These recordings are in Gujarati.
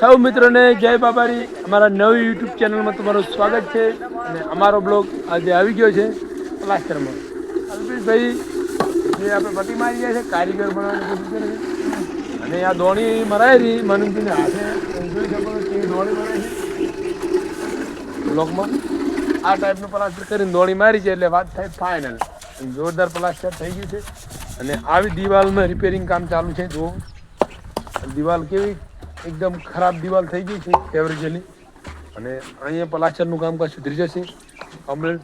સૌ મિત્રોને જય બાબારી. અમારા નવી યુટ્યુબ ચેનલમાં તમારું સ્વાગત છે. અને અમારો બ્લોગ આજે આવી ગયો છે પ્લાસ્ટરમાં અલ્પેશભાઈ, જે આપણે પટી મારી ગયા છે, કારીગર બનાવવાની કોશિશ કરે છે. અને આ દોણી મરાય રહી મનંતીને હાથે જોઈ શકો કેવી દોણી મરાય છે. બ્લોકમાં આ ટાઈપનું પ્લાસ્ટર કરીને દોણી મારી છે, એટલે વાત થાય ફાઇનલ જોરદાર પ્લાસ્ટર થઈ ગયું છે. અને આવી દિવાલમાં રિપેરિંગ કામ ચાલુ છે, જુઓ. દિવાલ કેવી એકદમ ખરાબ દિવાલ થઈ ગઈ છે એવરેજની અને અહીંયા પ્લાસ્ટરનું કામકાજ સુધરી જશે. કમ્પ્લીટ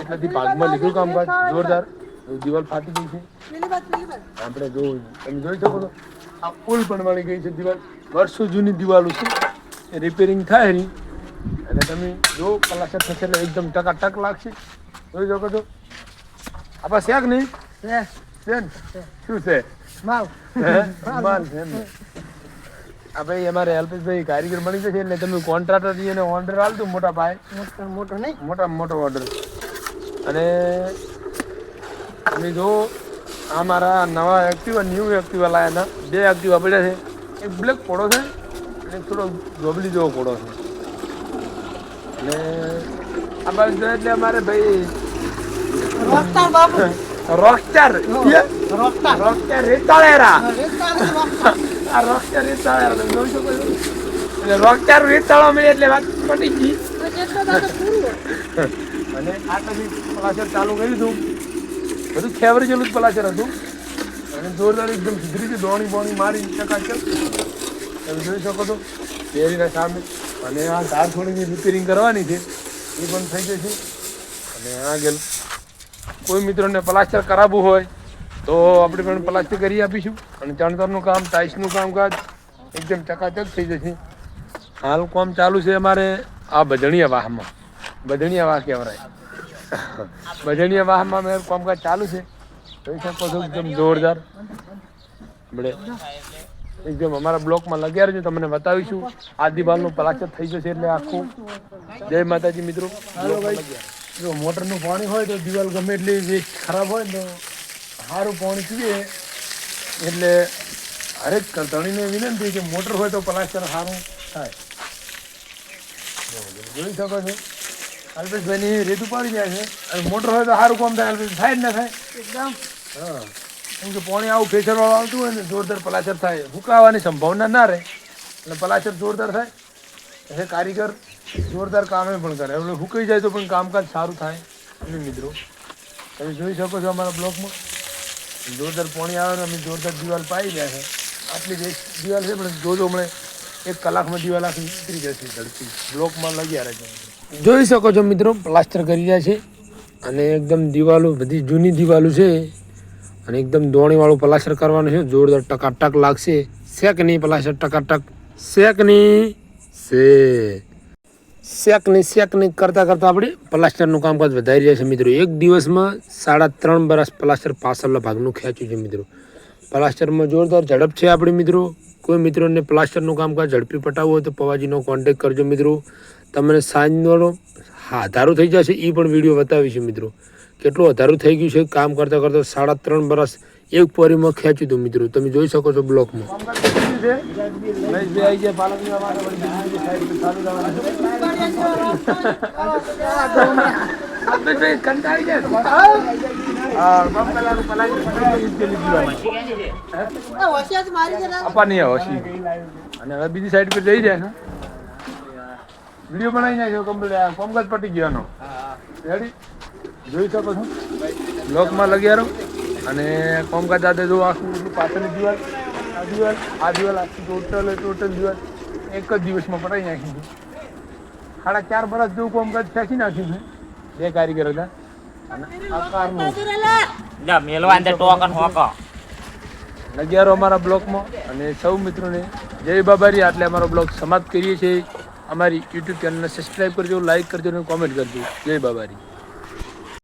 એટલાથી ભાગમાં લીધું કામકાજ જોરદાર. દિવાલ ફાટી ગઈ છે. આપણે જો તમે જોઈ શકો છો આ પુલ પણ મળી ગઈ છે દિવાલ. વર્ષો જૂની દિવાલો છે. રિપેરિંગ થાય એની. અને તમે જો પ્લાસ્ટર થશે એટલે એકદમ ટકાટક લાગશે. જોઈ શકો છો. આપણા શેક નહીં? શું છે? માલ. માલ છે ભાઈ અમારે અલ્પેશભાઈ કારીગર બની જશે એટલે તમે કોન્ટ્રાક્ટર અને ઓર્ડર આલતું મોટા ભાઈ. મોટો મોટો નહીં? મોટા મોટો ઓર્ડર અને તમે જો આ મારા નવા એક્ટિવા ન્યૂ એક્ટિવા લાયા હતા. બે એક્ટિવા પડ્યા છે. એક બ્લેક પોડો છે અને થોડો ગોબલી જેવો પોડો છે. અને આ બાજુ જોઈએ એટલે અમારે ભાઈ રોકતા બાપુ. રોકતા રોકતા રોકતા રેતાળેરા. રોકતા આ રોકસ્ટાર રેતાળેરા તમે જોઈ શકો એટલે રોકસ્ટાર રેતાળો મળે એટલે વાત પટી ગઈ. અને આ પછી પલાસર ચાલુ કર્યું હતું. બધું ખેવરી જેલું જ પલાસર હતું. અને જોરદાર એકદમ સુધરી હતી દોણી બોણી મારી ચકાચક તમે જોઈ શકો છો પહેરીના સામે. અને આ ધાર થોડી રિપેરિંગ કરવાની છે. એ પણ થઈ જશે. અને આગળ કોઈ મિત્રોને પ્લાસ્ટર કરાવવું હોય તો આપણે પણ પ્લાસ્ટર કરી આપીશું. અને ચણતરનું કામ, ટાઇલ્સનું કામકાજ એકદમ ચકાચક થઈ જશે. હાલ કામ ચાલુ છે અમારે આ બજણીયા વાહમાં. બજણીયા વાહ કહેવાય. બજણીયા વાહમાં મેં કામકાજ ચાલુ છે. જોઈ શકો એકદમ જોરદાર. આપણે એકદમ અમારા બ્લોકમાં લગ્યા રહેજો, તમને બતાવીશું. આ દિવાલનું પ્લાસ્ટર થઈ જશે એટલે આખું. જય માતાજી મિત્રો. જો મોટરનું પાણી હોય તો દિવાલ ગમે એટલી ખરાબ હોય તો સારું પાણી પીએ એટલે હરેક કરતણીને વિનંતી કે મોટર હોય તો પ્લાસ્ટર સારું થાય. જોઈ શકો છો. અલ્પેશભાઈની રેત ઉપાડી જાય છે. અને મોટર હોય તો સારું કામ થાય અલ્પેશ થાય જ ના થાય. એકદમ. હા. કેમ કે પાણી આવું પ્રેશરવાળું આવતું હોય ને જોરદાર પલાચર થાય. ફૂંકાવાની સંભાવના ના રહે એટલે પલાચર જોરદાર થાય. એટલે કારીગર જોરદાર કામે પણ કરે. એટલે ફૂંકાઈ જાય તો પણ કામકાજ સારું થાય. અને મિત્રો તમે જોઈ શકો છો અમારા બ્લોકમાં. જોરદાર પાણી આવે અમે જોરદાર દિવાલ પાઈ ગયા છે. આટલી દિવાલ છે, પણ જોજો હમણાં એક કલાકમાં દિવાલ આખી ઉતરી જશે ઝડપી. બ્લોકમાં લગ્યા રહે જોઈ શકો છો મિત્રો, પ્લાસ્ટર કરી રહ્યા છે અને એકદમ દિવાલો, બધી જૂની દિવાલો છે. અને એકદમ દોણીવાળું પ્લાસ્ટર કરવાનું છે. જોરદાર ટકાટક લાગશે. શેક નહીં પ્લાસ્ટર, ટકાટક. શેક. નહીં શે શેક નહીં શેક નહીં કરતાં કરતાં આપણે પ્લાસ્ટરનું કામકાજ વધારી રહ્યા છે મિત્રો. એક દિવસમાં સાડા ત્રણ બરસ પ્લાસ્ટર પાછળના ભાગનું ખેંચ્યું છે મિત્રો. પ્લાસ્ટરમાં જોરદાર ઝડપ છે આપણે મિત્રો. કોઈ મિત્રોને પ્લાસ્ટરનું કામકાજ ઝડપી પટાવવું હોય તો પવાજીનો કોન્ટેક કરજો મિત્રો. તમને સાંજનો હા ધારું થઈ જશે એ પણ વીડિયો બતાવીશું મિત્રો. કેટલું વધારું થઈ ગયું છે? કામ કરતાં કરતાં સાડા ત્રણ બરસ એક પોરીમાં ખેંચ્યું દઉં મિત્રો. તમે જોઈ શકો છો બ્લોકમાં. અને હવે બીજી સાઈડ પર જઈ જાય વીડિયો બનાવી નાખ્યો કમ્પ્લીટ કોમકાજ પટી રેડી જોઈ શકો છો? બ્લોકમાં લગ્યા રહો અને કોમકા દાદા જો આખું પાછળની દિવાલ આ દિવાલ આ દિવાલ આખી ટોટલ ટોટલ દિવાલ એક જ દિવસમાં પટાઈ નાખી છે. સાડા ચાર વર્ષ જેવું કોમકાજ ફેંકી નાખ્યું છે. બે કારીગર હતા. અને આ કારનું. જા મેલવા અંદર ટોકન હોકો. નગિયારો અમારા બ્લોગમાં અને સૌ મિત્રોને જય બાબારી. આટલે અમારો બ્લોગ સમાપ્ત કરીએ છીએ. અમારી યુટ્યુબ ચેનલને સબસ્ક્રાઈબ કરજો લાઈક કરજો અને કોમેન્ટ કરજો. જય બાબારી.